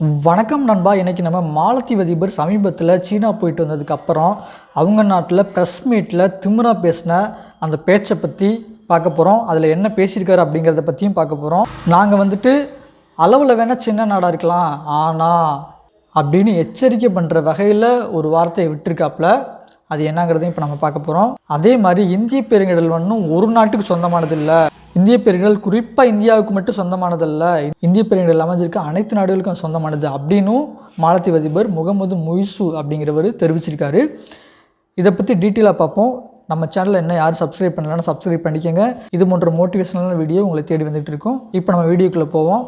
வணக்கம் நண்பா. இன்றைக்கி நம்ம மாலத்தீவு அதிபர் சமீபத்தில் சீனா போயிட்டு வந்ததுக்கப்புறம் அவங்க நாட்டில் ப்ரெஸ் மீட்டில் திமுறா பேசின அந்த பேச்சை பற்றி பார்க்க போகிறோம் அதில் என்ன பேசியிருக்காரு அப்படிங்கிறத பற்றியும் பார்க்க போகிறோம் நாங்கள் வந்துட்டு அளவில் வேணால் சின்ன நாடாக இருக்கலாம். ஆனால் அப்படின்னு எச்சரிக்கை பண்ணுற வகையில் ஒரு வார்த்தையை விட்டுருக்காப்புல. அது என்னங்கிறதையும் இப்போ நம்ம பார்க்க போகிறோம் அதே மாதிரி இந்திய பெருங்கடல் ஒன்றும் ஒரு நாட்டுக்கு சொந்தமானது இல்லை. இந்திய பெருங்கடல் குறிப்பாக இந்தியாவுக்கு மட்டும் சொந்தமானதல்ல. இந்திய பெருங்கடல் அமைஞ்சிருக்க அனைத்து நாடுகளுக்கும் சொந்தமானது அப்படின்னும் மாலத்தீவு அதிபர் முகமது முய்சு அப்படிங்கிறவர் தெரிவிச்சிருக்காரு. இதை பற்றி டீட்டெயிலாக பார்ப்போம். நம்ம சேனலில் என்ன யாரும் சப்ஸ்கிரைப் பண்ணலன்னா சப்ஸ்கிரைப் பண்ணிக்கோங்க. இது போன்ற மோட்டிவேஷனலான வீடியோ உங்களை தேடி வந்துட்டு இருக்கோம். இப்போ நம்ம வீடியோக்குள்ளே போவோம்.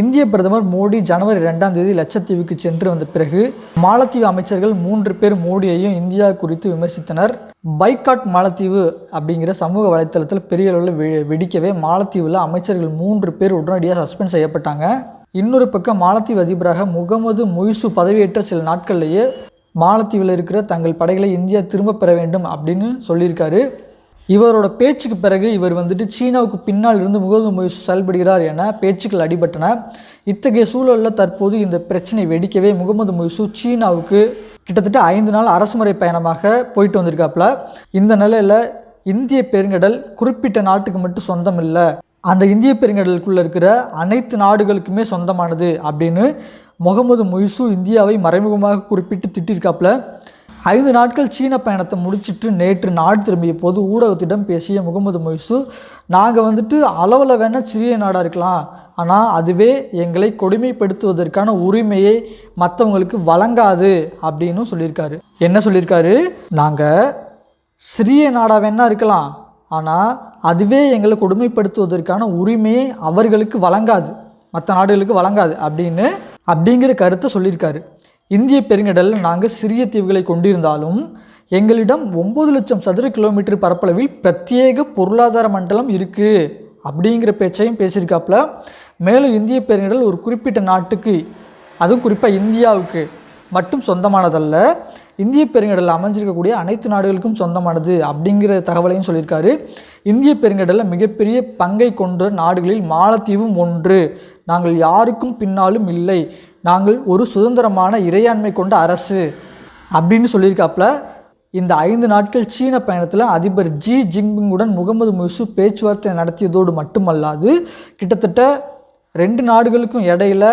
இந்திய பிரதமர் மோடி ஜனவரி ரெண்டாம் தேதி லட்சத்தீவுக்கு சென்று வந்த பிறகு மாலத்தீவு அமைச்சர்கள் மூன்று பேர் மோடியையும் இந்தியா குறித்து விமர்சித்தனர். பைக்காட் மாலத்தீவு அப்படிங்கிற சமூக வலைத்தளத்தில் பெரிய அளவில் வெ- வெடிக்கவே மாலத்தீவில் அமைச்சர்கள் மூன்று பேர் உடனடியாக சஸ்பெண்ட் செய்யப்பட்டாங்க. இன்னொரு பக்கம் மாலத்தீவு அதிபராக முகமது மொய்சு பதவியேற்ற சில நாட்கள்லேயே மாலத்தீவில் இருக்கிற தங்கள் படைகளை இந்தியா திரும்ப பெற வேண்டும் அப்படின்னு சொல்லியிருக்காரு. இவரோட பேச்சுக்கு பிறகு இவர் வந்துட்டு சீனாவுக்கு பின்னால் இருந்து முகமது மொய்சு செயல்படுகிறார் என பேச்சுக்கள் அடிபட்டன. இத்தகைய சூழலில் தற்போது இந்த பிரச்சனை வெடிக்கவே முகமது மொய்சு சீனாவுக்கு கிட்டத்தட்ட ஐந்து நாள் அரசுமுறை பயணமாக போயிட்டு வந்திருக்காப்புல. இந்த நிலையில் இந்திய பெருங்கடல் குறிப்பிட்ட நாட்டுக்கு மட்டும் சொந்தம் இல்லை அந்த இந்திய பெருங்கடலுக்குள்ளே இருக்கிற அனைத்து நாடுகளுக்குமே சொந்தமானது அப்படின்னு முகமது மொய்சு இந்தியாவை மறைமுகமாக குறிப்பிட்டு திட்டிருக்காப்புல. ஐந்து நாட்கள் சீன பயணத்தை முடிச்சிட்டு நேற்று நாடு திரும்பிய போது ஊடகத்திடம் பேசிய முகமது மொய்சு நாங்கள் வந்துட்டு அளவில் வேணால் சிறிய நாடாக இருக்கலாம். ஆனால் அதுவே எங்களை கொடுமைப்படுத்துவதற்கான உரிமையை மற்றவங்களுக்கு வழங்காது அப்படின்னு சொல்லியிருக்காரு. என்ன சொல்லியிருக்காரு? நாங்கள் சிறிய நாடாக வேணா இருக்கலாம். ஆனால் அதுவே எங்களை கொடுமைப்படுத்துவதற்கான உரிமையை அவர்களுக்கு வழங்காது. மற்ற நாடுகளுக்கு வழங்காது அப்படின்னு அப்படிங்கிற கருத்தை சொல்லியிருக்காரு. இந்திய பெருங்கடலில் நாங்கள் சிறிய தீவுகளை கொண்டிருந்தாலும் எங்களிடம் ஒம்பது லட்சம் சதுர கிலோமீட்டர் பரப்பளவில் பிரத்யேக பொருளாதார மண்டலம் இருக்குது அப்படிங்கிற பேச்சையும் பேசியிருக்காப்புல. மேலும் இந்திய பெருங்கடல் ஒரு குறிப்பிட்ட நாட்டுக்கு அதுவும் குறிப்பாக இந்தியாவுக்கு மட்டும் சொந்தமானதல்ல. இந்திய பெருங்கடலில் அமைஞ்சிருக்கக்கூடிய அனைத்து நாடுகளுக்கும் சொந்தமானது அப்படிங்கிற தகவலையும் சொல்லியிருக்காரு. இந்திய பெருங்கடலில் மிகப்பெரிய பங்கை கொண்ட நாடுகளில் மாலத்தீவும் ஒன்று. நாங்கள் யாருக்கும் பின்னாலும் இல்லை. நாங்கள் ஒரு சுதந்திரமான இறையாண்மை கொண்ட அரசு அப்படின்னு சொல்லியிருக்காப்புல. இந்த ஐந்து நாட்கள் சீன பயணத்தில் அதிபர் ஜி ஜின்பிங்குடன் முகமது முய்சு பேச்சுவார்த்தை நடத்தியதோடு மட்டுமல்லாது கிட்டத்தட்ட ரெண்டு நாடுகளுக்கும் இடையில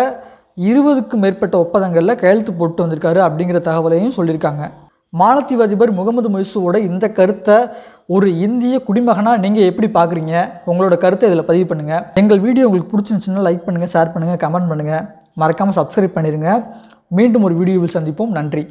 இருபதுக்கும் மேற்பட்ட ஒப்பந்தங்களில் கையெழுத்து போட்டு வந்திருக்காரு அப்படிங்கிற தகவலையும் சொல்லியிருக்காங்க. மாலத்தீவு அதிபர் முகமது முய்சுவோட இந்த கருத்தை ஒரு இந்திய குடிமகனாக நீங்கள் எப்படி பார்க்குறீங்க உங்களோட கருத்தை இதில் பதிவு பண்ணுங்கள் எங்கள் வீடியோ உங்களுக்கு பிடிச்சிருந்துச்சுன்னா லைக் பண்ணுங்கள் ஷேர் பண்ணுங்கள் கமெண்ட் பண்ணுங்கள் மறக்காமல் சப்ஸ்கிரைப் பண்ணிடுங்க மீண்டும் ஒரு வீடியோவில் சந்திப்போம். நன்றி.